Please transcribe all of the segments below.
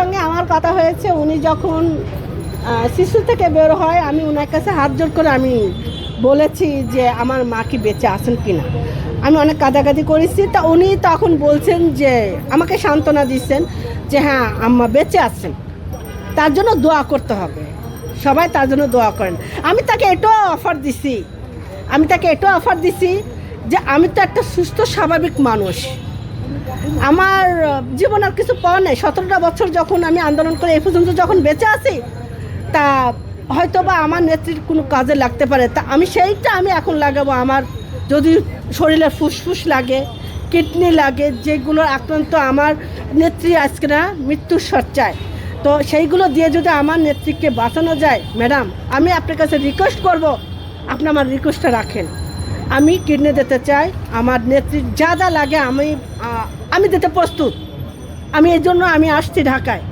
সঙ্গে আমার কথা হয়েছে, উনি যখন শিশু থেকে বের হয়, আমি ওনার কাছে হাত জোর করে আমি বলেছি যে আমার মা কি বেঁচে আছেন কিনা। আমি অনেক কাদাকাদি করেছি, তা উনি তখন বলছেন যে, আমাকে সান্ত্বনা দিচ্ছেন যে হ্যাঁ আম্মা বেঁচে আছেন। তার জন্য দোয়া করতে হবে। সবাই তার জন্য দোয়া করেন। আমি তাকে এটাও অফার দিছি। আমি তাকে এটাও অফার দিছি যে, আমি তো একটা সুস্থ, স্বাভাবিক মানুষ। আমার জীবন আর কিছু পাওয়া নেই। সতেরোটা বছর যখন আমি আন্দোলন করে এই পর্যন্ত যখন বেঁচে আছি, তা হয়তো বা আমার নেত্রীর কোনো কাজে লাগতে পারে। তা আমি সেইটা আমি এখন লাগাবো। আমার যদি শরীরে ফুসফুস লাগে, কিডনি লাগে যেগুলোর আক্রান্ত আমার নেত্রী আজকে না মৃত্যুর সজ্জায়। তো সেইগুলো দিয়ে যদি আমার নেত্রীকে বাঁচানো যায়, ম্যাডাম, আমি আপনার কাছে রিকোয়েস্ট করব। আপনি আমার রিকোয়েস্টটা রাখেন। আমি কিডনি দিতে চাই আমার নেত্রী যা যা লাগে আমি আমি দিতে প্রস্তুত। আমি এই জন্য আমি আসছি ঢাকায়।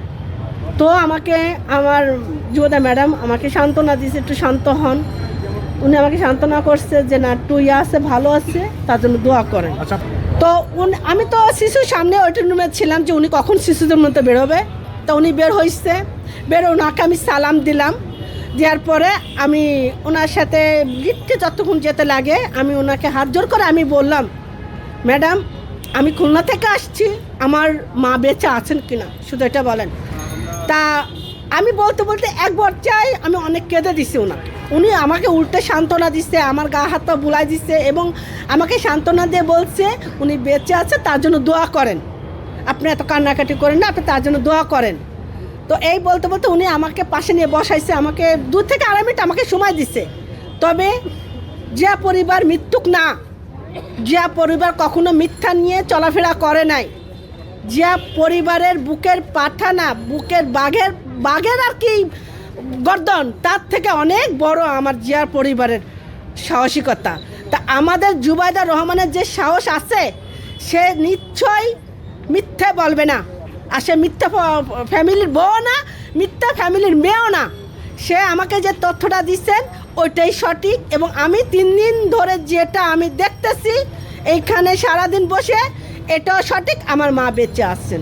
তো আমাকে আমার যুবদা ম্যাডাম আমাকে সান্ত্বনা দিয়েছে একটু শান্ত হন। উনি আমাকে সান্ত্বনা করছে যে না টুই আছে ভালো আছে তার জন্য দোয়া করেন। আচ্ছা। তো উনি আমি তো শিশুর সামনে ওইটার রুমে ছিলাম যে উনি কখন শিশুদের মধ্যে বেরোবে তো উনি বের হয়েছে বের ওনাকে আমি সালাম দিলাম। দেওয়ার পরে আমি ওনার সাথে লিফটে যতক্ষণ যেতে লাগে, আমি ওনাকে হাত জোর করে আমি বললাম, ম্যাডাম, আমি খুলনা থেকে আসছি, আমার মা বেঁচে আছেন কিনা? শুধু এটা বলেন। তা আমি বলতে বলতে এক পর্যায়ে আমি অনেক কেঁদে দিছি ওনাকে। উনি আমাকে উল্টে সান্ত্বনা দিচ্ছে আমার গা হাত পা বুলাই দিচ্ছে এবং আমাকে সান্ত্বনা দিয়ে বলছে, উনি বেঁচে আছে, তার জন্য দোয়া করেন। আপনি এত কান্নাকাটি করেন না, আপনি তার জন্য দোয়া করেন। তো এই বলতে বলতে উনি আমাকে পাশে নিয়ে বসাইছে, আমাকে দু থেকে আড়াই মিনিট আমাকে সময় দিছে। তবে যে পরিবার মৃত্যুক না। যে পরিবার কখনো মিথ্যা নিয়ে চলাফেরা করে নাই। যে পরিবারের বুকের পাঠা না, বুকের বাঘের বাঘের আর কি গর্দন, তার থেকে অনেক বড় আমার জিয়ার পরিবারের সাহসিকতা। তা আমাদের জুবাইদা রহমানের যে সাহস আছে, সে নিশ্চয়ই মিথ্যে বলবে না। আর সে মিথ্যা ফ্যামিলির বউ না, মিথ্যা ফ্যামিলির মেয়েও না। সে আমাকে যে তথ্যটা দিচ্ছেন, ওইটাই সঠিক এবং আমি তিন দিন ধরে যেটা আমি দেখতেছি, এইখানে সারাদিন বসে, এটাও সঠিক, আমার মা বেঁচে আসছেন